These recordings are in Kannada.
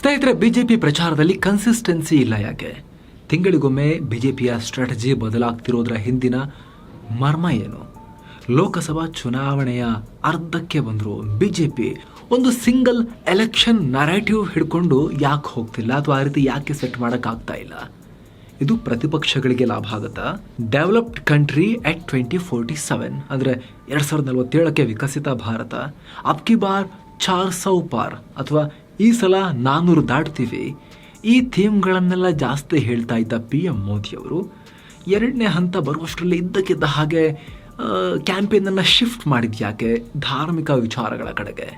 ಸ್ನೇಹಿತರೆ, ಬಿಜೆಪಿ ಪ್ರಚಾರದಲ್ಲಿ ಕನ್ಸಿಸ್ಟೆನ್ಸಿ ಇಲ್ಲ ಯಾಕೆ? ತಿಂಗಳಿಗೊಮ್ಮೆ ಬಿಜೆಪಿಯ ಸ್ಟ್ರಾಟಜಿ ಬದಲಾಗ್ತಿರೋದ್ರ ಹಿಂದಿನ ಮರ್ಮ ಏನು? ಲೋಕಸಭಾ ಚುನಾವಣೆಯ ಅರ್ಧಕ್ಕೆ ಬಂದರೂ ಬಿಜೆಪಿ. ಒಂದು ಸಿಂಗಲ್ ಎಲೆಕ್ಷನ್ ನರೇಟಿವ್ ಹಿಡ್ಕೊಂಡು ಯಾಕೆ ಹೋಗ್ತಿಲ್ಲ? ಅಥವಾ ಆ ರೀತಿ ಯಾಕೆ ಸೆಟ್ ಮಾಡೋಕ್ಕಾಗ್ತಾ ಇಲ್ಲ? ಇದು ಪ್ರತಿಪಕ್ಷಗಳಿಗೆ ಲಾಭ ಆಗುತ್ತಾ? Developed country at twenty forty seven ಅಂದರೆ ಎರಡು ಸಾವಿರದ ನಲವತ್ತೇಳಕ್ಕೆ ವಿಕಸಿತ ಭಾರತ. ಅಬ್ಕಿ ಬಾರ್ ಚಾರ್ ಸೌ ಪಾರ್, ಅಥವಾ ಈ ಸಲ ನಾನ್ನೂರು ದಾಟ್ತೀವಿ. ಈ ಥೀಮ್ಗಳನ್ನೆಲ್ಲ ಜಾಸ್ತಿ ಹೇಳ್ತಾ ಇದ್ದ ಪಿ ಎಂ ಮೋದಿಯವರು, ಎರಡನೇ ಹಂತ ಬರುವಷ್ಟರಲ್ಲಿ ಇದ್ದಕ್ಕಿದ್ದ ಹಾಗೆ ಕ್ಯಾಂಪೇನನ್ನು ಶಿಫ್ಟ್ ಮಾಡಿದ್ಯಾಕೆ? ಧಾರ್ಮಿಕ ವಿಚಾರಗಳ ಕಡೆಗೆ.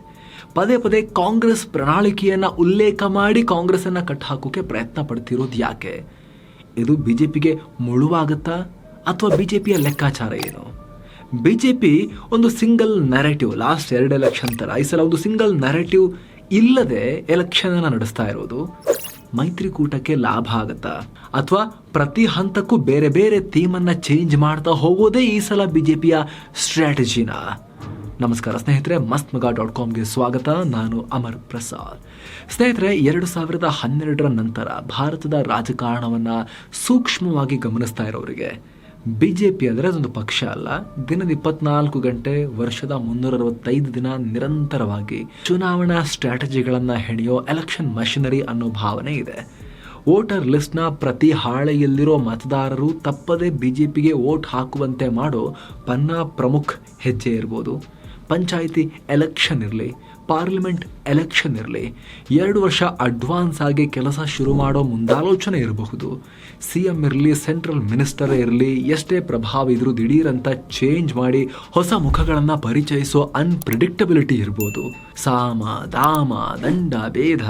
ಪದೇ ಪದೇ ಕಾಂಗ್ರೆಸ್ ಪ್ರಣಾಳಿಕೆಯನ್ನು ಉಲ್ಲೇಖ ಮಾಡಿ ಕಾಂಗ್ರೆಸ್ಸನ್ನು ಕಟ್ಟಾಕೋಕೆ ಪ್ರಯತ್ನ ಪಡ್ತಿರೋದು ಯಾಕೆ? ಇದು ಬಿ ಜೆ ಪಿಗೆ ಮುಳುವಾಗುತ್ತಾ ಅಥವಾ ಬಿ ಜೆ ಪಿಯ ಲೆಕ್ಕಾಚಾರ ಏನು? ಬಿ ಜೆ ಪಿ ಒಂದು ಸಿಂಗಲ್ ನರೇಟಿವ್ ಲಾಸ್ಟ್ ಎರಡು ಎಲೆಕ್ಷನ್ ಥರ ಈ ಸಲ ಒಂದು ಸಿಂಗಲ್ ನರೇಟಿವ್ ಇಲ್ಲದೆ ಎಲೆಕ್ಷನ್ ಅನ್ನು ನಡೆಸ್ತಾ ಇರೋದು ಮೈತ್ರಿಕೂಟಕ್ಕೆ ಲಾಭ ಆಗುತ್ತಾ? ಅಥವಾ ಪ್ರತಿ ಹಂತಕ್ಕೂ ಬೇರೆ ಬೇರೆ ಥೀಮನ್ನು ಚೇಂಜ್ ಮಾಡ್ತಾ ಹೋಗೋದೇ ಈ ಸಲ ಬಿ ಜೆ ಪಿಯ ಸ್ಟ್ರಾಟಜಿನ ನಮಸ್ಕಾರ ಸ್ನೇಹಿತರೆ ಮಸ್ತ್ ಮಗ ಡಾಟ್ ಕಾಮ್ಗೆ ಸ್ವಾಗತ. ನಾನು ಅಮರ್ ಪ್ರಸಾದ್. ಸ್ನೇಹಿತರೆ, ಎರಡು ಸಾವಿರದ ಹನ್ನೆರಡರ ನಂತರ ಭಾರತದ ರಾಜಕಾರಣವನ್ನು ಸೂಕ್ಷ್ಮವಾಗಿ ಗಮನಿಸ್ತಾ ಇರೋರಿಗೆ ಬಿ ಜೆ ಪಿ ಅಂದರೆ ಅದೊಂದು ಪಕ್ಷ ಅಲ್ಲ. ದಿನದ ಇಪ್ಪತ್ನಾಲ್ಕು ಗಂಟೆ ವರ್ಷದ ಮುನ್ನೂರ ಅರವತ್ತೈದು ದಿನ ನಿರಂತರವಾಗಿ ಚುನಾವಣಾ ಸ್ಟ್ರಾಟಜಿಗಳನ್ನು ಹೆಣೆಯೋ ಎಲೆಕ್ಷನ್ ಮಷಿನರಿ ಅನ್ನೋ ಭಾವನೆ ಇದೆ. ವೋಟರ್ ಲಿಸ್ಟ್ನ ಪ್ರತಿ ಹಾಳೆಯಲ್ಲಿರೋ ಮತದಾರರು ತಪ್ಪದೇ ಬಿ ಜೆ ಪಿಗೆ ವೋಟ್ ಹಾಕುವಂತೆ ಮಾಡೋ ಪನ್ನಾ ಪ್ರಮುಖ್ ಹೆಜ್ಜೆ ಇರ್ಬೋದು. ಪಂಚಾಯಿತಿ ಎಲೆಕ್ಷನ್ ಇರಲಿ ಪಾರ್ಲಿಮೆಂಟ್ ಎಲೆಕ್ಷನ್ ಇರಲಿ, ಎರಡು ವರ್ಷ ಅಡ್ವಾನ್ಸ್ ಆಗಿ ಕೆಲಸ ಶುರು ಮಾಡೋ ಮುಂದಾಲೋಚನೆ ಇರಬಹುದು. ಸಿ ಎಂ ಇರಲಿ, ಸೆಂಟ್ರಲ್ ಮಿನಿಸ್ಟರ್ ಇರಲಿ, ಎಷ್ಟೇ ಪ್ರಭಾವ ಇದ್ರೂ ದಿಢೀರಂತ ಚೇಂಜ್ ಮಾಡಿ ಹೊಸ ಮುಖಗಳನ್ನು ಪರಿಚಯಿಸೋ ಅನ್ಪ್ರಿಡಿಕ್ಟಬಿಲಿಟಿ ಇರ್ಬೋದು. ಸಾಮ, ದಾಮ, ದಂಡ, ಭೇದ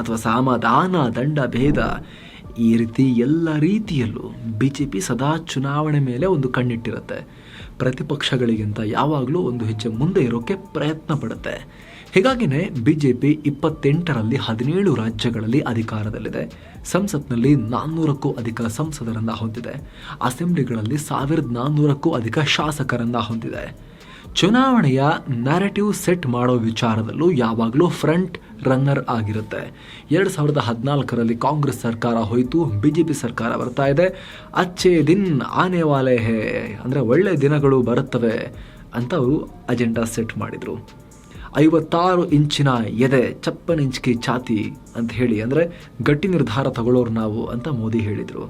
ಅಥವಾ ಸಾಮ, ದಾನ, ದಂಡ, ಭೇದ ಈ ರೀತಿ ಎಲ್ಲ ರೀತಿಯಲ್ಲೂ ಬಿ ಜೆ ಪಿ ಸದಾ ಚುನಾವಣೆ ಮೇಲೆ ಒಂದು ಕಣ್ಣಿಟ್ಟಿರುತ್ತೆ. ಪ್ರತಿಪಕ್ಷಗಳಿಗಿಂತ ಯಾವಾಗಲೂ ಒಂದು ಹೆಜ್ಜೆ ಮುಂದೆ ಇರೋಕ್ಕೆ ಪ್ರಯತ್ನ ಪಡುತ್ತೆ. ಹೀಗಾಗಿನೇ ಬಿಜೆಪಿ ಇಪ್ಪತ್ತೆಂಟರಲ್ಲಿ ಹದಿನೇಳು ರಾಜ್ಯಗಳಲ್ಲಿ ಅಧಿಕಾರದಲ್ಲಿದೆ. ಸಂಸತ್ನಲ್ಲಿ ನಾನ್ನೂರಕ್ಕೂ ಅಧಿಕ ಸಂಸದರನ್ನ ಹೊಂದಿದೆ. ಅಸೆಂಬ್ಲಿಗಳಲ್ಲಿ ಸಾವಿರದ ನಾನ್ನೂರಕ್ಕೂ ಅಧಿಕ ಶಾಸಕರನ್ನ ಹೊಂದಿದೆ. ಚುನಾವಣೆಯ ನ್ಯಾರೇಟಿವ್ ಸೆಟ್ ಮಾಡೋ ವಿಚಾರದಲ್ಲೂ ಯಾವಾಗಲೂ ಫ್ರಂಟ್ ರನ್ನರ್ ಆಗಿರುತ್ತೆ. ಎರಡು ಸಾವಿರದ ಹದಿನಾಲ್ಕರಲ್ಲಿ ಕಾಂಗ್ರೆಸ್ ಸರ್ಕಾರ ಹೋಯಿತು ಬಿ ಜೆ ಪಿ ಸರ್ಕಾರ ಬರ್ತಾ ಇದೆ. ಅಚ್ಚೆ ದಿನ್ ಆನೆ ವಾಲೆ ಹೇ, ಅಂದರೆ ಒಳ್ಳೆ ದಿನಗಳು ಬರುತ್ತವೆ ಅಂತ ಅವರು ಅಜೆಂಡಾ ಸೆಟ್ ಮಾಡಿದರು. ಐವತ್ತಾರು ಇಂಚಿನ ಎದೆ ಚಪ್ಪನ್ ಇಂಚ್ಕಿ ಛಾತಿ ಅಂತ ಹೇಳಿ, ಅಂದರೆ ಗಟ್ಟಿ ನಿರ್ಧಾರ ತಗೊಳ್ಳೋರು ನಾವು ಅಂತ ಮೋದಿ ಹೇಳಿದರು.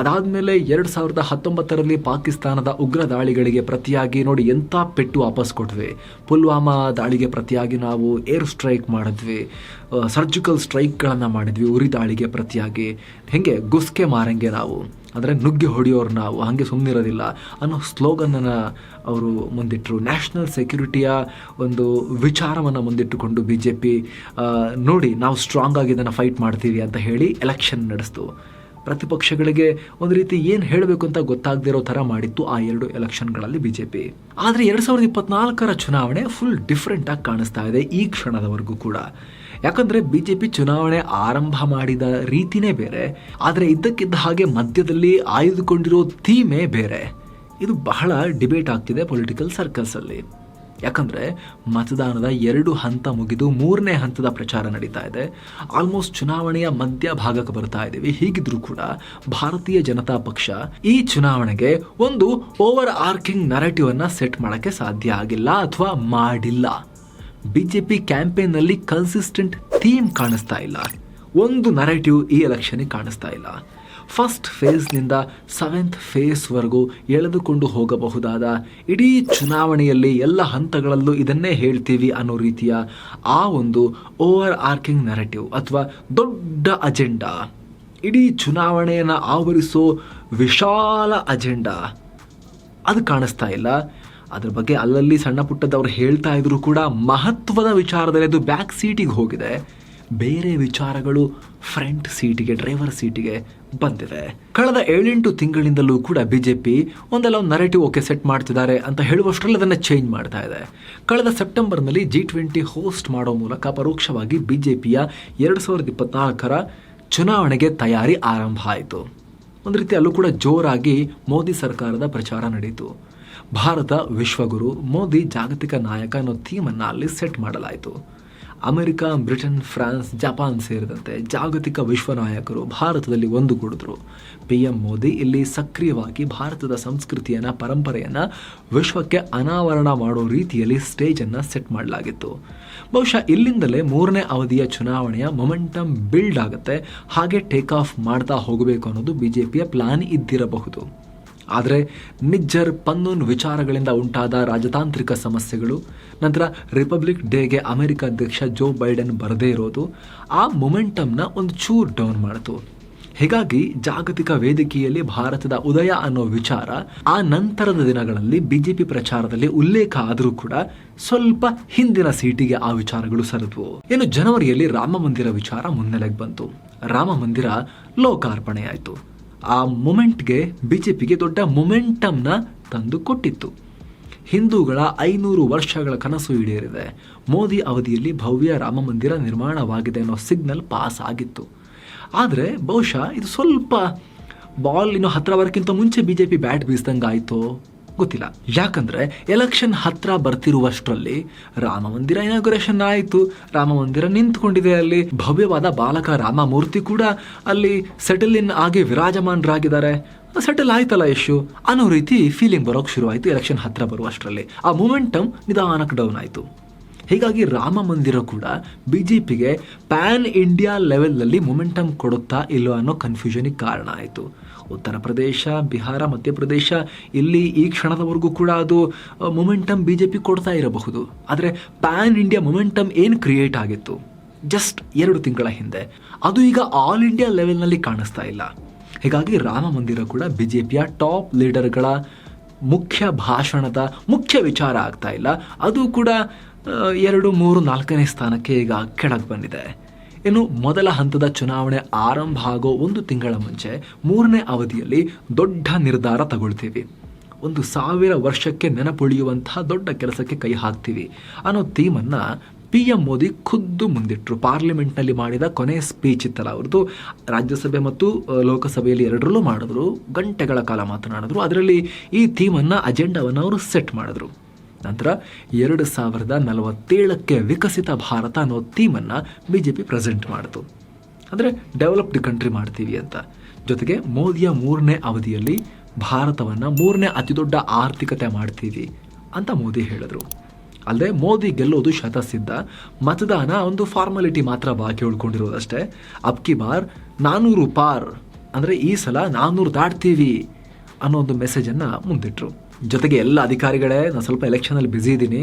ಅದಾದಮೇಲೆ ಎರಡು ಸಾವಿರದ ಹತ್ತೊಂಬತ್ತರಲ್ಲಿ ಪಾಕಿಸ್ತಾನದ ಉಗ್ರ ದಾಳಿಗಳಿಗೆ ಪ್ರತಿಯಾಗಿ ನೋಡಿ ಎಂಥ ಪೆಟ್ಟು ವಾಪಸ್ ಕೊಟ್ವಿ. ಪುಲ್ವಾಮಾ ದಾಳಿಗೆ ಪ್ರತಿಯಾಗಿ ನಾವು ಏರ್ ಸ್ಟ್ರೈಕ್ ಮಾಡಿದ್ವಿ ಸರ್ಜಿಕಲ್ ಸ್ಟ್ರೈಕ್ಗಳನ್ನು ಮಾಡಿದ್ವಿ, ಉರಿ ದಾಳಿಗೆ ಪ್ರತಿಯಾಗಿ. ಹೇಗೆ? ಗುಸ್ಕೆ ಮಾರಂಗೆ ನಾವು. ಅಂದರೆ ನುಗ್ಗಿ ಹೊಡೆಯೋರು ನಾವು, ಹಾಗೆ ಸುಮ್ಮನಿರೋದಿಲ್ಲ ಅನ್ನೋ ಸ್ಲೋಗನನ್ನು ಅವರು ಮುಂದಿಟ್ಟರು ನ್ಯಾಷನಲ್ ಸೆಕ್ಯೂರಿಟಿಯ ಒಂದು ವಿಚಾರವನ್ನು ಮುಂದಿಟ್ಟುಕೊಂಡು ಬಿ ಜೆ ಪಿ ನೋಡಿ ನಾವು ಸ್ಟ್ರಾಂಗ್ ಆಗಿ ಇದನ್ನು ಫೈಟ್ ಮಾಡ್ತೀವಿ ಅಂತ ಹೇಳಿ ಎಲೆಕ್ಷನ್ ನಡೆಸ್ತು. ಪ್ರತಿಪಕ್ಷಗಳಿಗೆ ಒಂದು ರೀತಿ ಏನು ಹೇಳಬೇಕು ಅಂತ ಗೊತ್ತಾಗದಿರೋ ಥರ ಮಾಡಿತ್ತು ಆ ಎರಡು ಎಲೆಕ್ಷನ್ಗಳಲ್ಲಿ ಬಿ ಜೆ ಪಿ ಆದರೆ ಎರಡು ಸಾವಿರದ ಇಪ್ಪತ್ನಾಲ್ಕರ ಚುನಾವಣೆ ಫುಲ್ ಡಿಫ್ರೆಂಟಾಗಿ ಕಾಣಿಸ್ತಾ ಇದೆ ಈ ಕ್ಷಣದವರೆಗೂ ಕೂಡ. ಯಾಕಂದರೆ ಬಿ ಜೆ ಪಿ ಚುನಾವಣೆ ಆರಂಭ ಮಾಡಿದ ರೀತಿನೇ ಬೇರೆ, ಆದರೆ ಇದ್ದಕ್ಕಿದ್ದ ಹಾಗೆ ಮಧ್ಯದಲ್ಲಿ ಆಯ್ದುಕೊಂಡಿರೋ ಥೀಮೇ ಬೇರೆ. ಇದು ಬಹಳ ಡಿಬೇಟ್ ಆಗ್ತಿದೆ ಪೊಲಿಟಿಕಲ್ ಸರ್ಕಲ್ಸಲ್ಲಿ ಯಾಕಂದರೆ ಮತದಾನದ ಎರಡು ಹಂತ ಮುಗಿದು ಮೂರನೇ ಹಂತದ ಪ್ರಚಾರ ನಡೀತಾ ಇದೆ. ಆಲ್ಮೋಸ್ಟ್ ಚುನಾವಣೆಯ ಮಧ್ಯ ಭಾಗಕ್ಕೆ ಬರ್ತಾ ಇದ್ದೀವಿ. ಹೀಗಿದ್ರೂ ಕೂಡ ಭಾರತೀಯ ಜನತಾ ಪಕ್ಷ ಈ ಚುನಾವಣೆಗೆ ಒಂದು ಓವರ್ ಆರ್ಕಿಂಗ್ ನರೇಟಿವ್ ಅನ್ನ ಸೆಟ್ ಮಾಡೋಕ್ಕೆ ಸಾಧ್ಯ ಆಗಿಲ್ಲ ಅಥವಾ ಮಾಡಿಲ್ಲ. ಬಿಜೆಪಿ ಕ್ಯಾಂಪೇನ್ನಲ್ಲಿ ಕನ್ಸಿಸ್ಟೆಂಟ್ ಥೀಮ್ ಕಾಣಿಸ್ತಾ ಇಲ್ಲ. ಒಂದು ನರೇಟಿವ್ ಈ ಎಲೆಕ್ಷನ್ಗೆ ಕಾಣಿಸ್ತಾ ಇಲ್ಲ. ಫಸ್ಟ್ ಫೇಸ್ನಿಂದ ಸೆವೆಂತ್ ಫೇಸ್ವರೆಗೂ ಎಳೆದುಕೊಂಡು ಹೋಗಬಹುದಾದ ಇಡೀ ಚುನಾವಣೆಯಲ್ಲಿ ಎಲ್ಲ ಹಂತಗಳಲ್ಲೂ ಇದನ್ನೇ ಹೇಳ್ತೀವಿ ಅನ್ನೋ ರೀತಿಯ ಆ ಒಂದು ಓವರ್ ಆರ್ಕಿಂಗ್ ನರೇಟಿವ್ ಅಥವಾ ದೊಡ್ಡ ಅಜೆಂಡಾ ಇಡೀ ಚುನಾವಣೆಯನ್ನು ಆವರಿಸೋ ವಿಶಾಲ ಅಜೆಂಡಾ ಅದು ಕಾಣಿಸ್ತಾ ಇಲ್ಲ. ಅದ್ರ ಬಗ್ಗೆ ಅಲ್ಲಲ್ಲಿ ಸಣ್ಣ ಪುಟ್ಟದವ್ರು ಹೇಳ್ತಾ ಇದ್ರು ಕೂಡ ಮಹತ್ವದ ವಿಚಾರದಲ್ಲಿ ಅದು ಬ್ಯಾಕ್ ಸೀಟಿಗೆ ಹೋಗಿದೆ. ಬೇರೆ ವಿಚಾರಗಳು ಫ್ರಂಟ್ ಸೀಟಿಗೆ ಡ್ರೈವರ್ ಸೀಟಿಗೆ ಬಂದಿದೆ. ಕಳೆದ ಏಳೆಂಟು ತಿಂಗಳಿಂದಲೂ ಕೂಡ ಬಿಜೆಪಿ ಒಂದಲ್ಲ ಒಂದು ನರೇಟಿವ್ ಓಕೆ ಸೆಟ್ ಮಾಡ್ತಿದ್ದಾರೆ ಅಂತ ಹೇಳುವಷ್ಟರಲ್ಲಿ ಅದನ್ನು ಚೇಂಜ್ ಮಾಡ್ತಾ ಇದೆ. ಕಳೆದ ಸೆಪ್ಟೆಂಬರ್ನಲ್ಲಿ ಜಿ ಟ್ವೆಂಟಿ ಹೋಸ್ಟ್ ಮಾಡೋ ಮೂಲಕ ಪರೋಕ್ಷವಾಗಿ ಬಿಜೆಪಿಯ ಎರಡು ಸಾವಿರದ ಇಪ್ಪತ್ನಾಲ್ಕರ ಚುನಾವಣೆಗೆ ತಯಾರಿ ಆರಂಭ ಆಯಿತು. ಒಂದು ರೀತಿ ಅಲ್ಲೂ ಕೂಡ ಜೋರಾಗಿ ಮೋದಿ ಸರ್ಕಾರದ ಪ್ರಚಾರ ನಡೀತು. ಭಾರತ ವಿಶ್ವಗುರು, ಮೋದಿ ಜಾಗತಿಕ ನಾಯಕ ಅನ್ನೋ ಥೀಮನ್ನು ಅಲ್ಲಿ ಸೆಟ್ ಮಾಡಲಾಯಿತು. ಅಮೆರಿಕ, ಬ್ರಿಟನ್, ಫ್ರಾನ್ಸ್, ಜಪಾನ್ ಸೇರಿದಂತೆ ಜಾಗತಿಕ ವಿಶ್ವ ನಾಯಕರು ಭಾರತದಲ್ಲಿ ಒಂದುಗೂಡಿದ್ರು ಪಿ ಎಂ ಮೋದಿ ಇಲ್ಲಿ ಸಕ್ರಿಯವಾಗಿ ಭಾರತದ ಸಂಸ್ಕೃತಿಯನ್ನ, ಪರಂಪರೆಯನ್ನ, ವಿಶ್ವಕ್ಕೆ ಅನಾವರಣ ಮಾಡೋ ರೀತಿಯಲ್ಲಿ ಸ್ಟೇಜನ್ನು ಸೆಟ್ ಮಾಡಲಾಗಿತ್ತು. ಬಹುಶಃ ಇಲ್ಲಿಂದಲೇ ಮೂರನೇ ಅವಧಿಯ ಚುನಾವಣೆಯ ಮೊಮೆಂಟಮ್ ಬಿಲ್ಡ್ ಆಗುತ್ತೆ. ಹಾಗೆ ಟೇಕ್ ಆಫ್ ಮಾಡ್ತಾ ಹೋಗಬೇಕು ಅನ್ನೋದು ಬಿಜೆಪಿಯ ಪ್ಲಾನ್ ಇದ್ದಿರಬಹುದು. ಆದರೆ ನಿಜ್ಜರ್ ಪನ್ನೂನ್ ವಿಚಾರಗಳಿಂದ ಉಂಟಾದ ರಾಜತಾಂತ್ರಿಕ ಸಮಸ್ಯೆಗಳು, ನಂತರ ರಿಪಬ್ಲಿಕ್ ಡೇಗೆ ಅಮೆರಿಕ ಅಧ್ಯಕ್ಷ ಜೋ ಬೈಡನ್ ಬರದೇ ಇರೋದು, ಆ ಮೊಮೆಂಟಮ್ನ ಒಂದು ಚೂರ್ ಡೌನ್ ಮಾಡಿತು. ಹೀಗಾಗಿ ಜಾಗತಿಕ ವೇದಿಕೆಯಲ್ಲಿ ಭಾರತದ ಉದಯ ಅನ್ನೋ ವಿಚಾರ ಆ ನಂತರದ ದಿನಗಳಲ್ಲಿ ಬಿಜೆಪಿ ಪ್ರಚಾರದಲ್ಲಿ ಉಲ್ಲೇಖ ಆದರೂ ಕೂಡ ಸ್ವಲ್ಪ ಹಿಂದಿನ ಸೀಟಿಗೆ ಆ ವಿಚಾರಗಳು ಸರಿದ್ವು. ಇನ್ನು ಜನವರಿಯಲ್ಲಿ ರಾಮ ಮಂದಿರ ವಿಚಾರ ಮುನ್ನೆಲೆಗೆ ಬಂತು. ರಾಮ ಮಂದಿರ ಲೋಕಾರ್ಪಣೆಯಾಯಿತು. ಆ ಮೊಮೆಂಟ್ಗೆ ಪಿಗೆ ದೊಡ್ಡ ಮೊಮೆಂಟಮ್ನ ತಂದು ಕೊಟ್ಟಿತ್ತು. ಹಿಂದೂಗಳ ಐನೂರು ವರ್ಷಗಳ ಕನಸು ಈಡೇರಿದೆ. ಮೋದಿ ಅವಧಿಯಲ್ಲಿ ಭವ್ಯ ರಾಮ ಮಂದಿರ ನಿರ್ಮಾಣವಾಗಿದೆ ಅನ್ನೋ ಸಿಗ್ನಲ್ ಪಾಸ್ ಆಗಿತ್ತು. ಆದರೆ ಬಹುಶಃ ಇದು ಸ್ವಲ್ಪ ಬಾಲ್ ಇನ್ನು ಹತ್ರ ಮುಂಚೆ ಬಿ ಜೆ ಪಿ ಬ್ಯಾಟ್ ಬೀಸ್ದಂಗೆ ಆಯಿತೋ ಗೊತ್ತಿಲ್ಲ. ಯಾಕಂದ್ರೆ ಎಲೆಕ್ಷನ್ ಹತ್ರ ಬರ್ತಿರುವಷ್ಟರಲ್ಲಿ ರಾಮ ಮಂದಿರ ಇನಾಗ್ರೇಷನ್ ಆಯಿತು. ರಾಮ ಮಂದಿರ ನಿಂತ್ಕೊಂಡಿದೆ ಅಲ್ಲಿ. ಭವ್ಯವಾದ ಬಾಲಕ ರಾಮ ಮೂರ್ತಿ ಕೂಡ ಅಲ್ಲಿ ಸೆಟಲ್ ಇನ್ ಆಗಿ ವಿರಾಜಮಾನರಾಗಿದ್ದಾರೆ. ಸೆಟಲ್ ಆಯ್ತಲ್ಲ ಇಶ್ಯೂ ಅನ್ನೋ ರೀತಿ ಫೀಲಿಂಗ್ ಬರೋಕೆ ಶುರುವಾಯಿತು ಎಲೆಕ್ಷನ್ ಹತ್ರ ಬರುವಷ್ಟರಲ್ಲಿ. ಆ ಮೂಮೆಂಟಮ್ ನಿಧಾನಕ್ಕೆ ಡೌನ್ ಆಯಿತು. ಹೀಗಾಗಿ ರಾಮ ಮಂದಿರ ಕೂಡ ಬಿ ಜೆ ಪಿಗೆ ಪ್ಯಾನ್ ಇಂಡಿಯಾ ಲೆವೆಲ್ನಲ್ಲಿ ಮೊಮೆಂಟಮ್ ಕೊಡುತ್ತಾ ಇಲ್ಲೋ ಅನ್ನೋ ಕನ್ಫ್ಯೂಷನಿಗೆ ಕಾರಣ ಆಯಿತು. ಉತ್ತರ ಪ್ರದೇಶ, ಬಿಹಾರ ಮಧ್ಯಪ್ರದೇಶ ಇಲ್ಲಿ ಈ ಕ್ಷಣದವರೆಗೂ ಕೂಡ ಅದು ಮೊಮೆಂಟಮ್ ಬಿ ಜೆ ಪಿ ಕೊಡ್ತಾ ಇರಬಹುದು. ಆದರೆ ಪ್ಯಾನ್ ಇಂಡಿಯಾ ಮೊಮೆಂಟಮ್ ಏನು ಕ್ರಿಯೇಟ್ ಆಗಿತ್ತು? ಜಸ್ಟ್ ಎರಡು ತಿಂಗಳ ಹಿಂದೆ. ಅದು ಈಗ ಆಲ್ ಇಂಡಿಯಾ ಲೆವೆಲ್ನಲ್ಲಿ ಕಾಣಿಸ್ತಾ ಇಲ್ಲ. ಹೀಗಾಗಿ ರಾಮ ಮಂದಿರ ಕೂಡ ಬಿ ಜೆ ಪಿಯ ಟಾಪ್ ಲೀಡರ್ಗಳ ಮುಖ್ಯ ಭಾಷಣದ ಮುಖ್ಯ ವಿಚಾರ ಆಗ್ತಾ ಇಲ್ಲ. ಅದು ಕೂಡ ಎರಡು, ಮೂರು, ನಾಲ್ಕನೇ ಸ್ಥಾನಕ್ಕೆ ಈಗ ಕೆಳಗೆ ಬಂದಿದೆ. ಇನ್ನು ಮೊದಲ ಹಂತದ ಚುನಾವಣೆ ಆರಂಭ ಆಗೋ ಒಂದು ತಿಂಗಳ ಮುಂಚೆ ಮೂರನೇ ಅವಧಿಯಲ್ಲಿ ದೊಡ್ಡ ನಿರ್ಧಾರ ತಗೊಳ್ತೀವಿ. ಒಂದು ಸಾವಿರ ವರ್ಷಕ್ಕೆ ನೆನಪುಳಿಯುವಂತಹ ದೊಡ್ಡ ಕೆಲಸಕ್ಕೆ ಕೈ ಹಾಕ್ತೀವಿ. ಅನ್ನೋ ಥೀಮನ್ನು ಪಿ ಎಂ ಮೋದಿ ಖುದ್ದು ಮುಂದಿಟ್ಟರು ಪಾರ್ಲಿಮೆಂಟ್ನಲ್ಲಿ ಮಾಡಿದ ಕೊನೆ ಸ್ಪೀಚ್ ಇತ್ತಲ್ಲ ಅವ್ರದ್ದು. ರಾಜ್ಯಸಭೆ ಮತ್ತು ಲೋಕಸಭೆಯಲ್ಲಿ ಎರಡರಲ್ಲೂ ಮಾಡಿದ್ರು. ಗಂಟೆಗಳ ಕಾಲ ಮಾತನಾಡಿದ್ರು. ಅದರಲ್ಲಿ ಈ ಥೀಮನ್ನು ಅಜೆಂಡಾವನ್ನು ಅವರು ಸೆಟ್ ಮಾಡಿದ್ರು. ನಂತರ ಎರಡು ಸಾವಿರದ ನಲವತ್ತೇಳಕ್ಕೆ ವಿಕಸಿತ ಭಾರತ ಅನ್ನೋ ಥೀಮನ್ನು ಬಿ ಜೆ ಪಿ ಪ್ರೆಸೆಂಟ್ ಮಾಡಿತು. ಅಂದರೆ ಡೆವಲಪ್ಡ್ ಕಂಟ್ರಿ ಮಾಡ್ತೀವಿ ಅಂತ. ಜೊತೆಗೆ ಮೋದಿಯ ಮೂರನೇ ಅವಧಿಯಲ್ಲಿ ಭಾರತವನ್ನು ಮೂರನೇ ಅತಿದೊಡ್ಡ ಆರ್ಥಿಕತೆ ಮಾಡ್ತೀವಿ ಅಂತ ಮೋದಿ ಹೇಳಿದರು. ಅಲ್ಲದೆ ಮೋದಿ ಗೆಲ್ಲೋದು ಶತಸಿದ್ಧ. ಮತದಾನ ಒಂದು ಫಾರ್ಮಾಲಿಟಿ ಮಾತ್ರ ಬಾಕಿ ಉಳ್ಕೊಂಡಿರೋದಷ್ಟೇ. ಅಬ್ಕಿ ಬಾರ್ ನಾನ್ನೂರು ಪಾರ್. ಅಂದರೆ ಈ ಸಲ ನಾನ್ನೂರು ದಾಟ್ತೀವಿ. ಅನ್ನೋ ಒಂದು ಮೆಸೇಜನ್ನು ಮುಂದಿಟ್ಟರು ಜೊತೆಗೆ ಎಲ್ಲ ಅಧಿಕಾರಿಗಳೇ, ನಾನು ಸ್ವಲ್ಪ ಎಲೆಕ್ಷನಲ್ಲಿ ಬ್ಯುಸಿ ಇದ್ದೀನಿ.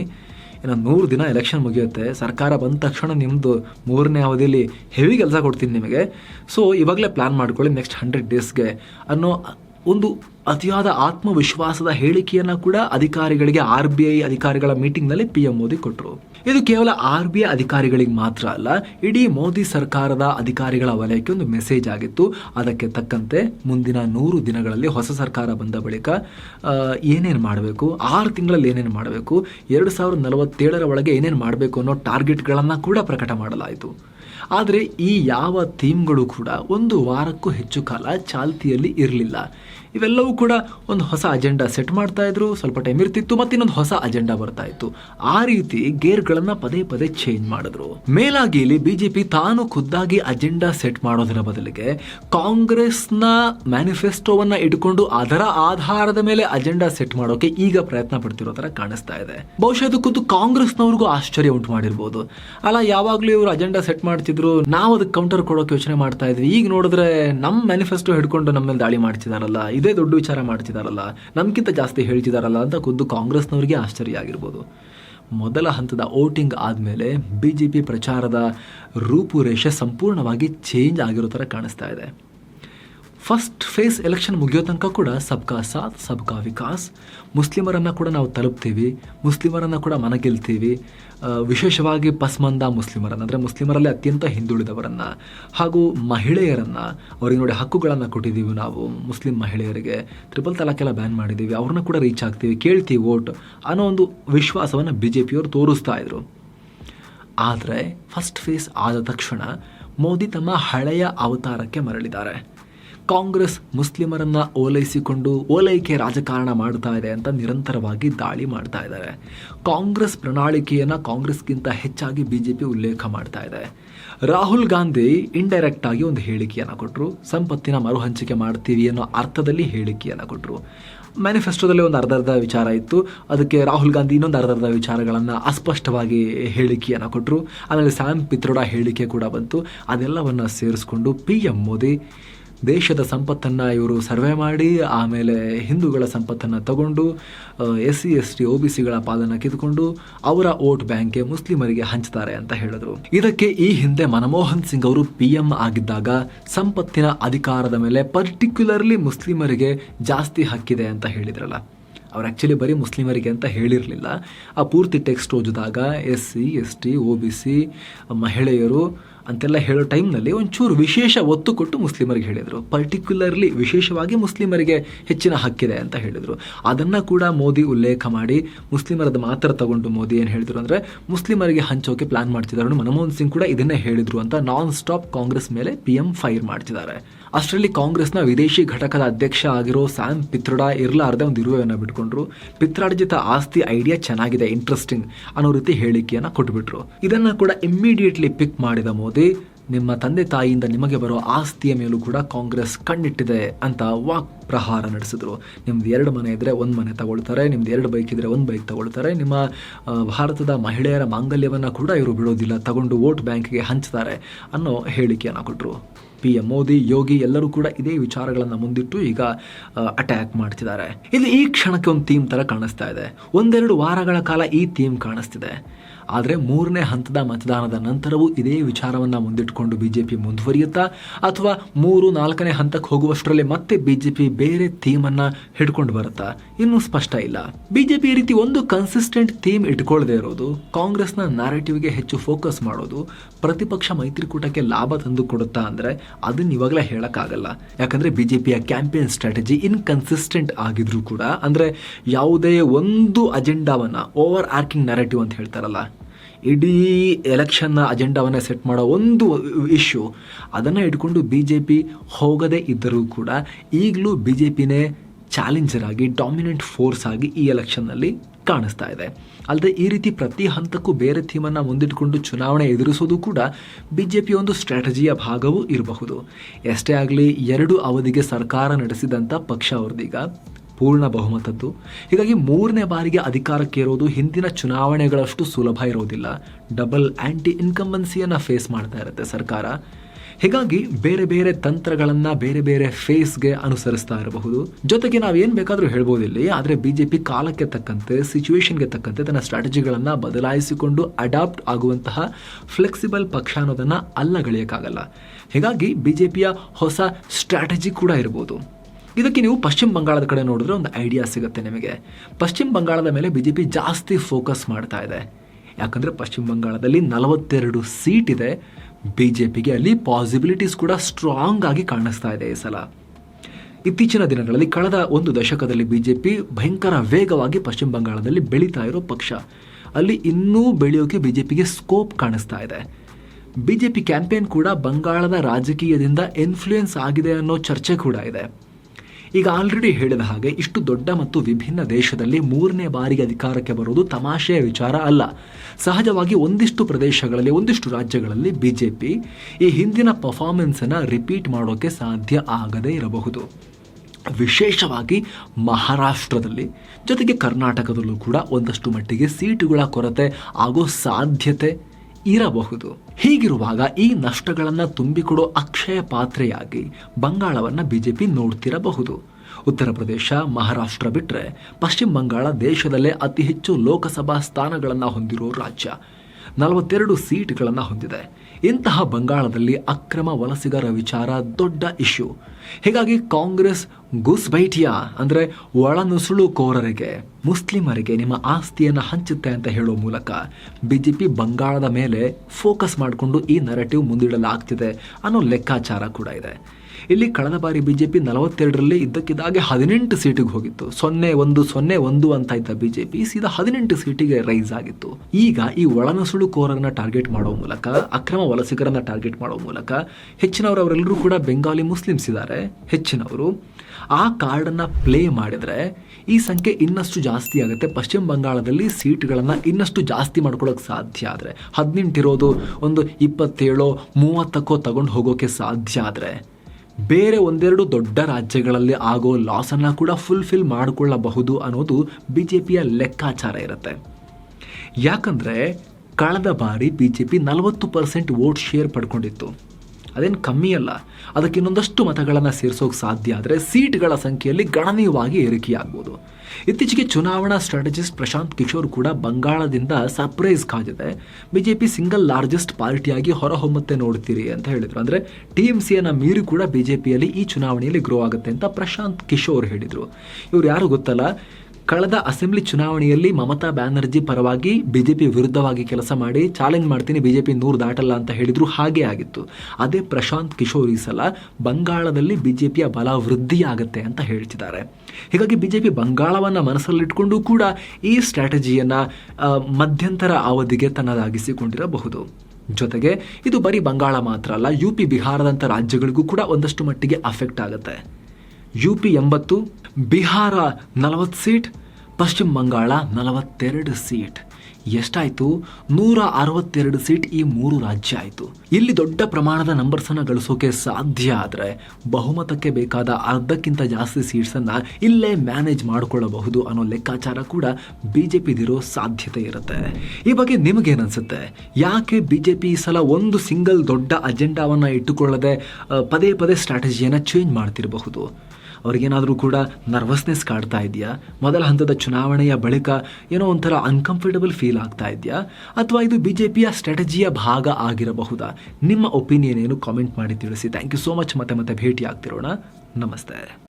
ಇನ್ನು ನೂರು ದಿನ ಎಲೆಕ್ಷನ್ ಮುಗಿಯುತ್ತೆ. ಸರ್ಕಾರ ಬಂದ ತಕ್ಷಣ ನಿಮ್ಮದು ಮೂರನೇ ಅವಧಿಯಲ್ಲಿ ಹೆವಿ ಕೆಲಸ ಕೊಡ್ತೀನಿ ನಿಮಗೆ. ಸೊ ಇವಾಗಲೇ ಪ್ಲ್ಯಾನ್ ಮಾಡ್ಕೊಳ್ಳಿ ನೆಕ್ಸ್ಟ್ ಹಂಡ್ರೆಡ್ ಡೇಸ್ಗೆ ಅನ್ನೋ ಒಂದು ಅತಿಯಾದ ಆತ್ಮವಿಶ್ವಾಸದ ಹೇಳಿಕೆಯನ್ನು ಕೂಡ ಅಧಿಕಾರಿಗಳಿಗೆ ಆರ್ ಬಿ ಐ ಅಧಿಕಾರಿಗಳ ಮೀಟಿಂಗ್ನಲ್ಲಿ ಪಿ ಎಂ ಮೋದಿ ಕೊಟ್ಟರು ಇದು ಕೇವಲ ಆರ್ ಬಿ ಐ ಅಧಿಕಾರಿಗಳಿಗೆ ಮಾತ್ರ ಅಲ್ಲ, ಇಡೀ ಮೋದಿ ಸರ್ಕಾರದ ಅಧಿಕಾರಿಗಳ ವಲಯಕ್ಕೆ ಒಂದು ಮೆಸೇಜ್ ಆಗಿತ್ತು. ಅದಕ್ಕೆ ತಕ್ಕಂತೆ ಮುಂದಿನ ನೂರು ದಿನಗಳಲ್ಲಿ ಹೊಸ ಸರ್ಕಾರ ಬಂದ ಬಳಿಕ ಏನೇನು ಮಾಡಬೇಕು, ಆರು ತಿಂಗಳಲ್ಲಿ ಏನೇನು ಮಾಡಬೇಕು, ಎರಡು ಸಾವಿರದ ನಲವತ್ತೇಳರ ಒಳಗೆ ಏನೇನು ಮಾಡಬೇಕು ಅನ್ನೋ ಟಾರ್ಗೆಟ್ಗಳನ್ನು ಕೂಡ ಪ್ರಕಟ ಮಾಡಲಾಯಿತು. ಆದರೆ ಈ ಯಾವ ಥೀಮ್ಗಳು ಕೂಡ ಒಂದು ವಾರಕ್ಕೂ ಹೆಚ್ಚು ಕಾಲ ಚಾಲ್ತಿಯಲ್ಲಿ ಇರಲಿಲ್ಲ. ಇವೆಲ್ಲವೂ ಕೂಡ ಒಂದು ಹೊಸ ಅಜೆಂಡಾ ಸೆಟ್ ಮಾಡ್ತಾ ಇದ್ರು. ಸ್ವಲ್ಪ ಟೈಮ್ ಇರ್ತಿತ್ತು, ಮತ್ತೆ ಇನ್ನೊಂದು ಹೊಸ ಅಜೆಂಡಾ ಬರ್ತಾ ಇತ್ತು. ಆ ರೀತಿ ಗೇರ್ಗಳನ್ನ ಪದೇ ಪದೇ ಚೇಂಜ್ ಮಾಡಿದ್ರು. ಮೇಲಾಗಿ ಇಲ್ಲಿ ಬಿಜೆಪಿ ತಾನು ಖುದ್ದಾಗಿ ಅಜೆಂಡಾ ಸೆಟ್ ಮಾಡೋದರ ಬದಲಿಗೆ ಕಾಂಗ್ರೆಸ್ನ ಮ್ಯಾನಿಫೆಸ್ಟೋವನ್ನ ಇಟ್ಕೊಂಡು ಅದರ ಆಧಾರದ ಮೇಲೆ ಅಜೆಂಡಾ ಸೆಟ್ ಮಾಡೋಕೆ ಈಗ ಪ್ರಯತ್ನ ಪಡ್ತಿರೋ ತರ ಕಾಣಿಸ್ತಾ ಇದೆ. ಬಹುಶಃ ಅದಕ್ಕೂ ಕಾಂಗ್ರೆಸ್ ಕಾಂಗ್ರೆಸ್ನವ್ರಿಗೂ ಆಶ್ಚರ್ಯ ಉಂಟು ಮಾಡಿರ್ಬೋದು. ಅಲ್ಲ, ಯಾವಾಗಲೂ ಇವರು ಅಜೆಂಡಾ ಸೆಟ್ ಮಾಡ್ತಿದ್ರು, ನಾವು ಅದಕ್ಕೆ ಕೌಂಟರ್ ಕೊಡೋಕೆ ಯೋಚನೆ ಮಾಡ್ತಾ ಇದ್ವಿ. ಈಗ ನೋಡಿದ್ರೆ ನಮ್ಮ ಮ್ಯಾನಿಫೆಸ್ಟೋ ಹಿಡ್ಕೊಂಡು ನಮ್ಮ ಮೇಲೆ ದಾಳಿ ಮಾಡ್ತಿದಾರಲ್ಲ ಇದೇ ದೊಡ್ಡ ವಿಚಾರ ಮಾಡ್ತಿದ್ದಾರಲ್ಲ ನಮ್ಗಿಂತ ಜಾಸ್ತಿ ಹೇಳ್ತಿದಾರಲ್ಲ ಅಂತ ಖುದ್ದು ಕಾಂಗ್ರೆಸ್ನವ್ರಿಗೆ ಆಶ್ಚರ್ಯ ಆಗಿರ್ಬೋದು. ಮೊದಲ ಹಂತದ ವೋಟಿಂಗ್ ಆದಮೇಲೆ ಬಿ ಜೆ ಪಿ ಪ್ರಚಾರದ ರೂಪುರೇಷೆ ಸಂಪೂರ್ಣವಾಗಿ ಚೇಂಜ್ ಆಗಿರೋ ಥರ ಕಾಣಿಸ್ತಾ ಇದೆ. ಫಸ್ಟ್ ಫೇಸ್ ಎಲೆಕ್ಷನ್ ಮುಗಿಯೋ ತನಕ ಕೂಡ ಸಬ್ಕಾ ಸಾಥ್, ಸಬ್ಕಾ ವಿಕಾಸ್. ಮುಸ್ಲಿಮರನ್ನು ಕೂಡ ನಾವು ತಲುಪ್ತೀವಿ, ಮುಸ್ಲಿಮರನ್ನು ಕೂಡ ಮನಗೆಲ್ತೀವಿ. ವಿಶೇಷವಾಗಿ ಪಸ್ಮಂದ ಮುಸ್ಲಿಮರನ್ನು, ಅಂದರೆ ಮುಸ್ಲಿಮರಲ್ಲಿ ಅತ್ಯಂತ ಹಿಂದುಳಿದವರನ್ನು ಹಾಗೂ ಮಹಿಳೆಯರನ್ನು, ಅವರಿಗೆ ನೋಡಿ ಹಕ್ಕುಗಳನ್ನು ಕೊಟ್ಟಿದ್ದೀವಿ ನಾವು, ಮುಸ್ಲಿಂ ಮಹಿಳೆಯರಿಗೆ. ತ್ರಿಪಲ್ ತಲಾಖೆಲ್ಲ ಬ್ಯಾನ್ ಮಾಡಿದ್ದೀವಿ, ಅವ್ರನ್ನ ಕೂಡ ರೀಚ್ ಆಗ್ತೀವಿ, ಕೇಳ್ತೀವಿ ವೋಟ್ ಅನ್ನೋ ಒಂದು ವಿಶ್ವಾಸವನ್ನು ಬಿ ಜೆ ಪಿಯವರು ತೋರಿಸ್ತಾ ಇದ್ರು. ಆದರೆ ಫಸ್ಟ್ ಫೇಸ್ ಆದ ತಕ್ಷಣ ಮೋದಿ ತಮ್ಮ ಹಳೆಯ ಅವತಾರಕ್ಕೆ ಮರಳಿದ್ದಾರೆ. ಕಾಂಗ್ರೆಸ್ ಮುಸ್ಲಿಮರನ್ನ ಓಲೈಸಿಕೊಂಡು ಓಲೈಕೆ ರಾಜಕಾರಣ ಮಾಡ್ತಾ ಇದೆ ಅಂತ ನಿರಂತರವಾಗಿ ದಾಳಿ ಮಾಡ್ತಾ ಇದ್ದಾರೆ. ಕಾಂಗ್ರೆಸ್ ಪ್ರಣಾಳಿಕೆಯನ್ನು ಕಾಂಗ್ರೆಸ್ಗಿಂತ ಹೆಚ್ಚಾಗಿ ಬಿ ಜೆ ಪಿ ಉಲ್ಲೇಖ ಮಾಡ್ತಾ ಇದೆ. ರಾಹುಲ್ ಗಾಂಧಿ ಇಂಡೈರೆಕ್ಟ್ ಆಗಿ ಒಂದು ಹೇಳಿಕೆಯನ್ನು ಕೊಟ್ಟರು ಸಂಪತ್ತಿನ ಮರುಹಂಚಿಕೆ ಮಾಡ್ತೀವಿ ಅನ್ನೋ ಅರ್ಥದಲ್ಲಿ ಹೇಳಿಕೆಯನ್ನು ಕೊಟ್ಟರು ಮ್ಯಾನಿಫೆಸ್ಟೋದಲ್ಲಿ ಒಂದು ಅರ್ಧ ಅರ್ಧ ವಿಚಾರ ಇತ್ತು. ಅದಕ್ಕೆ ರಾಹುಲ್ ಗಾಂಧಿ ಇನ್ನೊಂದು ಅರ್ಧ ಅರ್ಧ ವಿಚಾರಗಳನ್ನು ಅಸ್ಪಷ್ಟವಾಗಿ ಹೇಳಿಕೆಯನ್ನು ಕೊಟ್ಟರು ಆಮೇಲೆ ಸ್ಯಾಮ್ ಪಿತ್ರೋಡ ಹೇಳಿಕೆ ಕೂಡ ಬಂತು. ಅದೆಲ್ಲವನ್ನು ಸೇರಿಸ್ಕೊಂಡು ಪಿ ಎಂ ಮೋದಿ ದೇಶದ ಸಂಪತ್ತನ್ನು ಇವರು ಸರ್ವೆ ಮಾಡಿ, ಆಮೇಲೆ ಹಿಂದೂಗಳ ಸಂಪತ್ತನ್ನು ತಗೊಂಡು S C S T O B ಸಿಗಳ ಪಾಲನ್ನು ಕಿತ್ಕೊಂಡು ಅವರ ವೋಟ್ ಬ್ಯಾಂಕ್ಗೆ ಮುಸ್ಲಿಮರಿಗೆ ಹಂಚ್ತಾರೆ ಅಂತ ಹೇಳಿದ್ರು. ಇದಕ್ಕೆ ಈ ಹಿಂದೆ ಮನಮೋಹನ್ ಸಿಂಗ್ ಅವರು ಪಿ ಎಂ ಆಗಿದ್ದಾಗ ಸಂಪತ್ತಿನ ಅಧಿಕಾರದ ಮೇಲೆ ಪರ್ಟಿಕ್ಯುಲರ್ಲಿ ಮುಸ್ಲಿಮರಿಗೆ ಜಾಸ್ತಿ ಹಕ್ಕಿದೆ ಅಂತ ಹೇಳಿದ್ರಲ್ಲ. ಅವ್ರು ಆ್ಯಕ್ಚುಲಿ ಬರೀ ಮುಸ್ಲಿಮರಿಗೆ ಅಂತ ಹೇಳಿರಲಿಲ್ಲ. ಆ ಪೂರ್ತಿ ಟೆಕ್ಸ್ಟ್ ಓದಿದಾಗ S C S T O B C, ಮಹಿಳೆಯರು ಅಂತೆಲ್ಲ ಹೇಳೋ ಟೈಮ್ನಲ್ಲಿ ಒಂಚೂರು ವಿಶೇಷ ಒತ್ತು ಕೊಟ್ಟು ಮುಸ್ಲಿಮರಿಗೆ ಹೇಳಿದರು. ಪರ್ಟಿಕ್ಯುಲರ್ಲಿ ವಿಶೇಷವಾಗಿ ಮುಸ್ಲಿಮರಿಗೆ ಹೆಚ್ಚಿನ ಹಕ್ಕಿದೆ ಅಂತ ಹೇಳಿದರು. ಅದನ್ನು ಕೂಡ ಮೋದಿ ಉಲ್ಲೇಖ ಮಾಡಿ ಮುಸ್ಲಿಮರದ್ದು ಮಾತ್ರ ತಗೊಂಡು ಮೋದಿ ಏನು ಹೇಳಿದರು ಅಂದರೆ ಮುಸ್ಲಿಮರಿಗೆ ಹಂಚೋಕೆ ಪ್ಲಾನ್ ಮಾಡ್ತಿದ್ದಾರೆ. ಮನಮೋಹನ್ ಸಿಂಗ್ ಕೂಡ ಇದನ್ನೇ ಹೇಳಿದರು ಅಂತ ನಾನ್ ಸ್ಟಾಪ್ ಕಾಂಗ್ರೆಸ್ ಮೇಲೆ ಪಿ ಎಂ ಫೈರ್ ಮಾಡ್ತಿದ್ದಾರೆ. ಅಷ್ಟರಲ್ಲಿ ಕಾಂಗ್ರೆಸ್ನ ವಿದೇಶಿ ಘಟಕದ ಅಧ್ಯಕ್ಷ ಆಗಿರೋ ಸ್ಯಾಮ್ ಪಿತ್ರೋಡಾ ಇರಲಾರ್ದೆ ಒಂದು ಇರುವೆಯನ್ನು ಬಿಟ್ಕೊಂಡ್ರು. ಪಿತ್ರಾರ್ಜಿತ ಆಸ್ತಿ ಐಡಿಯಾ ಚೆನ್ನಾಗಿದೆ ಇಂಟ್ರೆಸ್ಟಿಂಗ್ ಅನ್ನೋ ರೀತಿ ಹೇಳಿಕೆಯನ್ನು ಕೊಟ್ಬಿಟ್ರು. ಇದನ್ನು ಕೂಡ ಇಮ್ಮಿಡಿಯೇಟ್ಲಿ ಪಿಕ್ ಮಾಡಿದ ಮೋದಿ, ನಿಮ್ಮ ತಂದೆ ತಾಯಿಯಿಂದ ನಿಮಗೆ ಬರೋ ಆಸ್ತಿಯ ಮೇಲೂ ಕೂಡ ಕಾಂಗ್ರೆಸ್ ಕಣ್ಣಿಟ್ಟಿದೆ ಅಂತ ವಾಕ್ ಪ್ರಹಾರ ನಡೆಸಿದ್ರು. ನಿಮ್ದು ಎರಡು ಮನೆ ಇದ್ರೆ ಒಂದು ಮನೆ ತಗೊಳ್ತಾರೆ, ನಿಮ್ದು ಎರಡು ಬೈಕ್ ಇದ್ರೆ ಒಂದು ಬೈಕ್ ತಗೊಳ್ತಾರೆ, ನಿಮ್ಮ ಭಾರತದ ಮಹಿಳೆಯರ ಮಾಂಗಲ್ಯವನ್ನು ಕೂಡ ಇವರು ಬಿಡೋದಿಲ್ಲ, ತಗೊಂಡು ವೋಟ್ ಬ್ಯಾಂಕ್ಗೆ ಹಂಚ್ತಾರೆ ಅನ್ನೋ ಹೇಳಿಕೆಯನ್ನು ಕೊಟ್ಟರು ಪಿ ಎಂ ಮೋದಿ, ಯೋಗಿ ಎಲ್ಲರೂ ಕೂಡ ಇದೇ ವಿಚಾರಗಳನ್ನು ಮುಂದಿಟ್ಟು ಈಗ ಅಟ್ಯಾಕ್ ಮಾಡ್ತಿದ್ದಾರೆ. ಇಲ್ಲಿ ಈ ಕ್ಷಣಕ್ಕೆ ಒಂದು ಥೀಮ್ ತರ ಕಾಣಿಸ್ತಾ ಇದೆ. ಒಂದೆರಡು ವಾರಗಳ ಕಾಲ ಈ ಥೀಮ್ ಕಾಣಿಸ್ತಿದೆ. ಆದರೆ ಮೂರನೇ ಹಂತದ ಮತದಾನದ ನಂತರವೂ ಇದೇ ವಿಚಾರವನ್ನು ಮುಂದಿಟ್ಟುಕೊಂಡು ಬಿಜೆಪಿ ಮುಂದುವರಿಯುತ್ತಾ, ಅಥವಾ ಮೂರು, ನಾಲ್ಕನೇ ಹಂತಕ್ಕೆ ಹೋಗುವಷ್ಟರಲ್ಲಿ ಮತ್ತೆ ಬಿಜೆಪಿ ಬೇರೆ ಥೀಮನ್ನು ಹಿಡ್ಕೊಂಡು ಬರುತ್ತಾ? ಇನ್ನೂ ಸ್ಪಷ್ಟ ಇಲ್ಲ. ಬಿಜೆಪಿ ಈ ರೀತಿ ಒಂದು ಕನ್ಸಿಸ್ಟೆಂಟ್ ಥೀಮ್ ಇಟ್ಕೊಳ್ಳದೆ ಇರೋದು, ಕಾಂಗ್ರೆಸ್ನ ನ್ಯಾರೇಟಿವ್ಗೆ ಹೆಚ್ಚು ಫೋಕಸ್ ಮಾಡೋದು, ಪ್ರತಿಪಕ್ಷ ಮೈತ್ರಿಕೂಟಕ್ಕೆ ಲಾಭ ತಂದು ಕೊಡುತ್ತಾ ಅಂದರೆ ಅದನ್ನ ಇವಾಗಲೇ ಹೇಳೋಕ್ಕಾಗಲ್ಲ. ಯಾಕಂದರೆ ಬಿಜೆಪಿಯ ಕ್ಯಾಂಪೇನ್ ಸ್ಟ್ರಾಟಜಿ ಇನ್ಕನ್ಸಿಸ್ಟೆಂಟ್ ಆಗಿದ್ರೂ ಕೂಡ, ಅಂದರೆ ಯಾವುದೇ ಒಂದು ಅಜೆಂಡಾವನ್ನು ಓವರ್ ಆರ್ಕಿಂಗ್ ನ್ಯಾರೇಟಿವ್ ಅಂತ ಹೇಳ್ತಾರಲ್ಲ ಇಡೀ ಎಲೆಕ್ಷನ್ನ ಅಜೆಂಡಾವನ್ನೇ ಸೆಟ್ ಮಾಡೋ ಒಂದು ಇಶ್ಯೂ ಅದನ್ನು ಇಟ್ಕೊಂಡು ಬಿ ಜೆ ಪಿ ಹೋಗದೇ ಇದ್ದರೂ ಕೂಡ ಈಗಲೂ ಬಿ ಜೆ ಪಿನೇ ಚಾಲೆಂಜರ್ ಆಗಿ ಡಾಮಿನೆಂಟ್ ಫೋರ್ಸ್ ಆಗಿ ಈ ಎಲೆಕ್ಷನ್ನಲ್ಲಿ ಕಾಣಿಸ್ತಾ ಇದೆ. ಅಲ್ಲದೆ ಈ ರೀತಿ ಪ್ರತಿ ಹಂತಕ್ಕೂ ಬೇರೆ ಥೀಮನ್ನು ಮುಂದಿಟ್ಟುಕೊಂಡು ಚುನಾವಣೆ ಎದುರಿಸೋದು ಕೂಡ ಬಿ ಜೆ ಪಿ ಒಂದು ಸ್ಟ್ರಾಟಜಿಯ ಭಾಗವೂ ಇರಬಹುದು. ಎಷ್ಟೇ ಆಗಲಿ ಎರಡು ಅವಧಿಗೆ ಸರ್ಕಾರ ನಡೆಸಿದಂಥ ಪಕ್ಷ ಅವ್ರದ್ದೀಗ ಪೂರ್ಣ ಬಹುಮತದ್ದು. ಹೀಗಾಗಿ ಮೂರನೇ ಬಾರಿಗೆ ಅಧಿಕಾರಕ್ಕೆ ಇರೋದು ಹಿಂದಿನ ಚುನಾವಣೆಗಳಷ್ಟು ಸುಲಭ ಇರೋದಿಲ್ಲ. ಡಬಲ್ ಆ್ಯಂಟಿ ಇನ್ಕಂಬನ್ಸಿಯನ್ನು ಫೇಸ್ ಮಾಡ್ತಾ ಇರುತ್ತೆ ಸರ್ಕಾರ. ಹೀಗಾಗಿ ಬೇರೆ ಬೇರೆ ತಂತ್ರಗಳನ್ನ ಬೇರೆ ಬೇರೆ ಫೇಸ್ಗೆ ಅನುಸರಿಸ್ತಾ ಇರಬಹುದು. ಜೊತೆಗೆ ನಾವು ಏನು ಬೇಕಾದರೂ ಹೇಳ್ಬೋದು ಇಲ್ಲಿ ಜೆ ಬಿಜೆಪಿ ಕಾಲಕ್ಕೆ ತಕ್ಕಂತೆ ಸಿಚುವೇಶನ್ಗೆ ತಕ್ಕಂತೆ ತನ್ನ ಸ್ಟ್ರಾಟಜಿಗಳನ್ನ ಬದಲಾಯಿಸಿಕೊಂಡು ಅಡಾಪ್ಟ್ ಆಗುವಂತಹ ಫ್ಲೆಕ್ಸಿಬಲ್ ಪಕ್ಷ ಅನ್ನೋದನ್ನ ಅಲ್ಲಗಳೆಯೋಕ್ಕಾಗಲ್ಲ. ಹೀಗಾಗಿ ಬಿಜೆಪಿಯ ಹೊಸ ಸ್ಟ್ರಾಟಜಿ ಕೂಡ ಇರಬಹುದು ಇದಕ್ಕೆ ನೀವು ಪಶ್ಚಿಮ ಬಂಗಾಳದ ಕಡೆ ನೋಡಿದ್ರೆ ಒಂದು ಐಡಿಯಾ ಸಿಗುತ್ತೆ ನಿಮಗೆ. ಪಶ್ಚಿಮ ಬಂಗಾಳದ ಮೇಲೆ ಬಿ ಜೆ ಪಿ ಜಾಸ್ತಿ ಫೋಕಸ್ ಮಾಡ್ತಾ ಇದೆ. ಯಾಕಂದರೆ ಪಶ್ಚಿಮ ಬಂಗಾಳದಲ್ಲಿ ನಲವತ್ತೆರಡು ಸೀಟ್ ಇದೆ. ಬಿ ಜೆ ಪಿಗೆ ಅಲ್ಲಿ ಪಾಸಿಬಿಲಿಟೀಸ್ ಕೂಡ ಸ್ಟ್ರಾಂಗ್ ಆಗಿ ಕಾಣಿಸ್ತಾ ಇದೆ ಈ ಸಲ. ಇತ್ತೀಚಿನ ದಿನಗಳಲ್ಲಿ ಕಳೆದ ಒಂದು ದಶಕದಲ್ಲಿ ಬಿ ಜೆ ಪಿ ಭಯಂಕರ ವೇಗವಾಗಿ ಪಶ್ಚಿಮ ಬಂಗಾಳದಲ್ಲಿ ಬೆಳೀತಾ ಇರೋ ಪಕ್ಷ. ಅಲ್ಲಿ ಇನ್ನೂ ಬೆಳೆಯೋಕೆ ಬಿ ಜೆ ಪಿಗೆ ಸ್ಕೋಪ್ ಕಾಣಿಸ್ತಾ ಇದೆ. ಬಿ ಜೆ ಪಿ ಕ್ಯಾಂಪೇನ್ ಕೂಡ ಬಂಗಾಳದ ರಾಜಕೀಯದಿಂದ ಇನ್ಫ್ಲೂಯೆನ್ಸ್ ಆಗಿದೆ ಅನ್ನೋ ಚರ್ಚೆ ಕೂಡ ಇದೆ. ಈಗ ಆಲ್ರೆಡಿ ಹೇಳಿದ ಹಾಗೆ ಇಷ್ಟು ದೊಡ್ಡ ಮತ್ತು ವಿಭಿನ್ನ ದೇಶದಲ್ಲಿ ಮೂರನೇ ಬಾರಿಗೆ ಅಧಿಕಾರಕ್ಕೆ ಬರೋದು ತಮಾಷೆಯ ವಿಚಾರ ಅಲ್ಲ. ಸಹಜವಾಗಿ ಒಂದಿಷ್ಟು ಪ್ರದೇಶಗಳಲ್ಲಿ, ಒಂದಿಷ್ಟು ರಾಜ್ಯಗಳಲ್ಲಿ ಬಿಜೆಪಿ ಈ ಹಿಂದಿನ ಪರ್ಫಾರ್ಮೆನ್ಸನ್ನು ರಿಪೀಟ್ ಮಾಡೋಕೆ ಸಾಧ್ಯ ಆಗದೇ ಇರಬಹುದು. ವಿಶೇಷವಾಗಿ ಮಹಾರಾಷ್ಟ್ರದಲ್ಲಿ. ಜೊತೆಗೆ ಕರ್ನಾಟಕದಲ್ಲೂ ಕೂಡ ಒಂದಷ್ಟು ಮಟ್ಟಿಗೆ ಸೀಟುಗಳ ಕೊರತೆ ಆಗೋ ಸಾಧ್ಯತೆ ಇರಬಹುದು. ಹೀಗಿರುವಾಗ ಈ ನಷ್ಟಗಳನ್ನು ತುಂಬಿಕೊಡೋ ಅಕ್ಷಯ ಪಾತ್ರೆಯಾಗಿ ಬಂಗಾಳವನ್ನು ಬಿಜೆಪಿ ನೋಡ್ತಿರಬಹುದು. ಉತ್ತರ ಪ್ರದೇಶ, ಮಹಾರಾಷ್ಟ್ರ ಬಿಟ್ಟರೆ ಪಶ್ಚಿಮ ಬಂಗಾಳ ದೇಶದಲ್ಲೇ ಅತಿ ಹೆಚ್ಚು ಲೋಕಸಭಾ ಸ್ಥಾನಗಳನ್ನು ಹೊಂದಿರೋ ರಾಜ್ಯ. ನಲವತ್ತೆರಡು ಸೀಟ್ಗಳನ್ನು ಹೊಂದಿದೆ. ಇಂತಹ ಬಂಗಾಳದಲ್ಲಿ ಅಕ್ರಮ ವಲಸಿಗರ ವಿಚಾರ ದೊಡ್ಡ ಇಶ್ಯೂ. ಹೀಗಾಗಿ ಕಾಂಗ್ರೆಸ್ ಗುಸ್ಬೈಟಿಯಾ, ಅಂದರೆ ಒಳನುಸುಳುಕೋರರಿಗೆ, ಮುಸ್ಲಿಮರಿಗೆ ನಿಮ್ಮ ಆಸ್ತಿಯನ್ನು ಹಂಚುತ್ತೆ ಅಂತ ಹೇಳೋ ಮೂಲಕ ಬಿಜೆಪಿ ಬಂಗಾಳದ ಮೇಲೆ ಫೋಕಸ್ ಮಾಡಿಕೊಂಡು ಈ ನರೇಟಿವ್ ಮುಂದಿಡಲಾಗ್ತಿದೆ ಅನ್ನೋ ಲೆಕ್ಕಾಚಾರ ಕೂಡ ಇದೆ. ಇಲ್ಲಿ ಕಳೆದ ಬಾರಿ ಬಿ ಜೆ ಪಿ ನಲವತ್ತೆರಡರಲ್ಲಿ ಇದ್ದಕ್ಕಿದ್ದಾಗೆ ಹದಿನೆಂಟು ಸೀಟಿಗೆ ಹೋಗಿತ್ತು. ಸೊನ್ನೆ ಒಂದು ಸೊನ್ನೆ ಒಂದು ಅಂತ ಇದ್ದ ಬಿ ಜೆ ಪಿ ಸೀದಾ ಹದಿನೆಂಟು ಸೀಟಿಗೆ ರೈಸ್ ಆಗಿತ್ತು. ಈಗ ಈ ಒಳನುಸುಳುಕೋರರನ್ನ ಟಾರ್ಗೆಟ್ ಮಾಡೋ ಮೂಲಕ, ಅಕ್ರಮ ವಲಸಿಗರನ್ನ ಟಾರ್ಗೆಟ್ ಮಾಡೋ ಮೂಲಕ ಹೆಚ್ಚಿನವರು ಅವರೆಲ್ಲರೂ ಕೂಡ ಬೆಂಗಾಲಿ ಮುಸ್ಲಿಮ್ಸ್ ಇದ್ದಾರೆ. ಹೆಚ್ಚಿನವರು ಆ ಕಾರ್ಡನ್ನು ಪ್ಲೇ ಮಾಡಿದರೆ ಈ ಸಂಖ್ಯೆ ಇನ್ನಷ್ಟು ಜಾಸ್ತಿ ಆಗುತ್ತೆ. ಪಶ್ಚಿಮ ಬಂಗಾಳದಲ್ಲಿ ಸೀಟ್ಗಳನ್ನು ಇನ್ನಷ್ಟು ಜಾಸ್ತಿ ಮಾಡ್ಕೊಳ್ಳೋಕೆ ಸಾಧ್ಯ ಆದರೆ, ಹದಿನೆಂಟಿರೋದು ಒಂದು ಇಪ್ಪತ್ತೇಳೋ, ಮೂವತ್ತಕ್ಕೋ ತಗೊಂಡು ಹೋಗೋಕೆ ಸಾಧ್ಯ ಆದರೆ ಬೇರೆ ಒಂದೆರಡು ದೊಡ್ಡ ರಾಜ್ಯಗಳಲ್ಲಿ ಆಗೋ ಲಾಸನ್ನು ಕೂಡ ಫುಲ್ಫಿಲ್ ಮಾಡಿಕೊಳ್ಳಬಹುದು ಅನ್ನೋದು ಬಿ ಜೆ ಪಿಯ ಲೆಕ್ಕಾಚಾರ ಇರುತ್ತೆ. ಯಾಕಂದರೆ, ಕಳೆದ ಬಾರಿ ಬಿ ಜೆ ಪಿ ನಲವತ್ತು ಪರ್ಸೆಂಟ್ ವೋಟ್ ಶೇರ್ ಪಡ್ಕೊಂಡಿತ್ತು. ಅದೇನು ಕಮ್ಮಿ ಅಲ್ಲ. ಅದಕ್ಕೆ ಇನ್ನೊಂದಷ್ಟು ಮತಗಳನ್ನು ಸೇರಿಸೋಕೆ ಸಾಧ್ಯ ಆದರೆ ಸೀಟ್ಗಳ ಸಂಖ್ಯೆಯಲ್ಲಿ ಗಣನೀಯವಾಗಿ ಏರಿಕೆಯಾಗ್ಬೋದು. ಇತ್ತೀಚೆಗೆ ಚುನಾವಣಾ ಸ್ಟ್ರಾಟಜಿಸ್ಟ್ ಪ್ರಶಾಂತ್ ಕಿಶೋರ್ ಕೂಡ ಬಂಗಾಳದಿಂದ ಸರ್ಪ್ರೈಸ್ ಕಾದಿದೆ. ಬಿಜೆಪಿ ಸಿಂಗಲ್ ಲಾರ್ಜೆಸ್ಟ್ ಪಾರ್ಟಿಯಾಗಿ ಹೊರಹೊಮ್ಮತ್ತೆ ನೋಡ್ತೀರಿ ಅಂತ ಹೇಳಿದರು. ಅಂದರೆ ಟಿ ಎಂ ಸಿಯನ್ನು ಮೀರಿ ಕೂಡ ಬಿಜೆಪಿಯಲ್ಲಿ ಈ ಚುನಾವಣೆಯಲ್ಲಿ ಗ್ರೋ ಆಗುತ್ತೆ ಅಂತ ಪ್ರಶಾಂತ್ ಕಿಶೋರ್ ಹೇಳಿದರು. ಇವರು ಯಾರು ಗೊತ್ತಲ್ಲ? ಕಳೆದ ಅಸೆಂಬ್ಲಿ ಚುನಾವಣೆಯಲ್ಲಿ ಮಮತಾ ಬ್ಯಾನರ್ಜಿ ಪರವಾಗಿ ಬಿಜೆಪಿ ವಿರುದ್ಧವಾಗಿ ಕೆಲಸ ಮಾಡಿ ಚಾಲೆಂಜ್ ಮಾಡ್ತೀನಿ, ಬಿಜೆಪಿ ನೂರು ದಾಟಲ್ಲ ಅಂತ ಹೇಳಿದ್ರು ಹಾಗೆ ಆಗಿತ್ತು. ಅದೇ ಪ್ರಶಾಂತ್ ಕಿಶೋರ್ ಈ ಸಲ ಬಂಗಾಳದಲ್ಲಿ ಬಿಜೆಪಿಯ ಬಲ ವೃದ್ಧಿ ಆಗುತ್ತೆ ಅಂತ ಹೇಳ್ತಿದ್ದಾರೆ. ಹೀಗಾಗಿ ಬಿಜೆಪಿ ಬಂಗಾಳವನ್ನು ಮನಸ್ಸಲ್ಲಿಟ್ಕೊಂಡು ಕೂಡ ಈ ಸ್ಟ್ರಾಟಜಿಯನ್ನು ಮಧ್ಯಂತರ ಅವಧಿಗೆ ತನ್ನದಾಗಿಸಿಕೊಂಡಿರಬಹುದು. ಜೊತೆಗೆ ಇದು ಬರೀ ಬಂಗಾಳ ಮಾತ್ರ ಅಲ್ಲ, ಯು ಪಿ ಬಿಹಾರದಂಥ ರಾಜ್ಯಗಳಿಗೂ ಕೂಡ ಒಂದಷ್ಟು ಮಟ್ಟಿಗೆ ಅಫೆಕ್ಟ್ ಆಗುತ್ತೆ. ಯು ಪಿ ಎಂಬತ್ತು ಬಿಹಾರ ನಲವತ್ತು ಸೀಟ್, ಪಶ್ಚಿಮ ಬಂಗಾಳ ನಲವತ್ತೆರಡು ಸೀಟ್. ಎಷ್ಟಾಯಿತು? ನೂರ ಅರವತ್ತೆರಡು ಸೀಟ್ ಈ ಮೂರು ರಾಜ್ಯ ಆಯಿತು. ಇಲ್ಲಿ ದೊಡ್ಡ ಪ್ರಮಾಣದ ನಂಬರ್ಸನ್ನು ಗಳಿಸೋಕೆ ಸಾಧ್ಯ ಆದರೆ ಬಹುಮತಕ್ಕೆ ಬೇಕಾದ ಅರ್ಧಕ್ಕಿಂತ ಜಾಸ್ತಿ ಸೀಟ್ಸನ್ನು ಇಲ್ಲೇ ಮ್ಯಾನೇಜ್ ಮಾಡಿಕೊಳ್ಳಬಹುದು ಅನ್ನೋ ಲೆಕ್ಕಾಚಾರ ಕೂಡ ಬಿ ಜೆ ಪಿದಿರೋ ಸಾಧ್ಯತೆ ಇರುತ್ತೆ. ಈ ಬಗ್ಗೆ ನಿಮಗೇನನ್ಸುತ್ತೆ? ಯಾಕೆ ಬಿ ಜೆ ಪಿ ಈ ಸಲ ಒಂದು ಸಿಂಗಲ್ ದೊಡ್ಡ ಅಜೆಂಡಾವನ್ನು ಇಟ್ಟುಕೊಳ್ಳದೆ ಪದೇ ಪದೇ ಸ್ಟ್ರಾಟಜಿಯನ್ನು ಚೇಂಜ್ ಮಾಡ್ತಿರಬಹುದು? ಅವ್ರಿಗೇನಾದರೂ ಕೂಡ ನರ್ವಸ್ನೆಸ್ ಕಾಡ್ತಾ ಇದೆಯಾ? ಮೊದಲ ಹಂತದ ಚುನಾವಣೆಯ ಬಳಿಕ ಏನೋ ಒಂಥರ ಅನ್ಕಂಫರ್ಟಬಲ್ ಫೀಲ್ ಆಗ್ತಾ ಇದೆಯಾ? ಅಥವಾ ಇದು ಬಿ ಜೆ ಪಿಯ ಸ್ಟ್ರಾಟಜಿಯ ಭಾಗ ಆಗಿರಬಹುದಾ? ನಿಮ್ಮ ಒಪಿನಿಯನ್ ಏನು ಕಾಮೆಂಟ್ ಮಾಡಿ ತಿಳಿಸಿ. ಥ್ಯಾಂಕ್ ಯು ಸೋ ಮಚ್ ಮತ್ತೆ ಮತ್ತೆ ಭೇಟಿ ಆಗ್ತಿರೋಣ ನಮಸ್ತೆ.